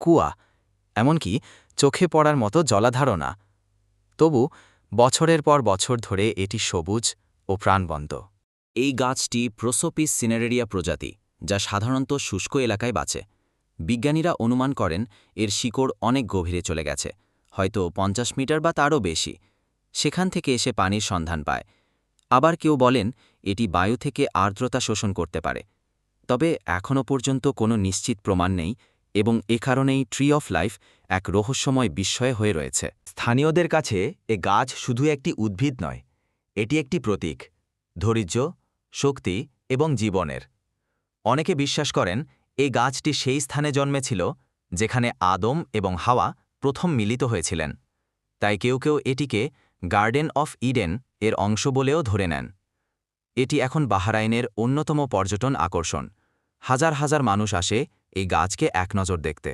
কুয়া, এমনকি চোখে পড়ার মতো জলাধারণা। তবু বছরের পর বছর ধরে এটি সবুজ ও প্রাণবন্ত। এই গাছটি প্রোসোপিস সিনারেরিয়া প্রজাতি, যা সাধারণত শুষ্ক এলাকায় বাঁচে। বিজ্ঞানীরা অনুমান করেন এর শিকড় অনেক গভীরে চলে গেছে, হয়তো পঞ্চাশ মিটার বা তারও বেশি। সেখান থেকে এসে পানির সন্ধান পায়। আবার কেউ বলেন এটি বায়ু থেকে আর্দ্রতা শোষণ করতে পারে। তবে এখনও পর্যন্ত কোনো নিশ্চিত প্রমাণ নেই এবং এ কারণেই ট্রি অফ লাইফ এক রহস্যময় বিস্ময় হয়ে রয়েছে। স্থানীয়দের কাছে এ গাছ শুধু একটি উদ্ভিদ নয়, এটি একটি প্রতীক, ধৈর্য, শক্তি এবং জীবনের। অনেকে বিশ্বাস করেন এই গাছটি সেই স্থানে জন্মেছিল যেখানে আদম এবং হাওয়া প্রথম মিলিত হয়েছিলেন। তাই কেউ কেউ এটিকে গার্ডেন অফ ইডেন এর অংশ বলেও ধরে নেন। এটি এখন বাহারাইনের অন্যতম পর্যটন আকর্ষণ। হাজার হাজার মানুষ আসে এই গাছকে এক নজর দেখতে।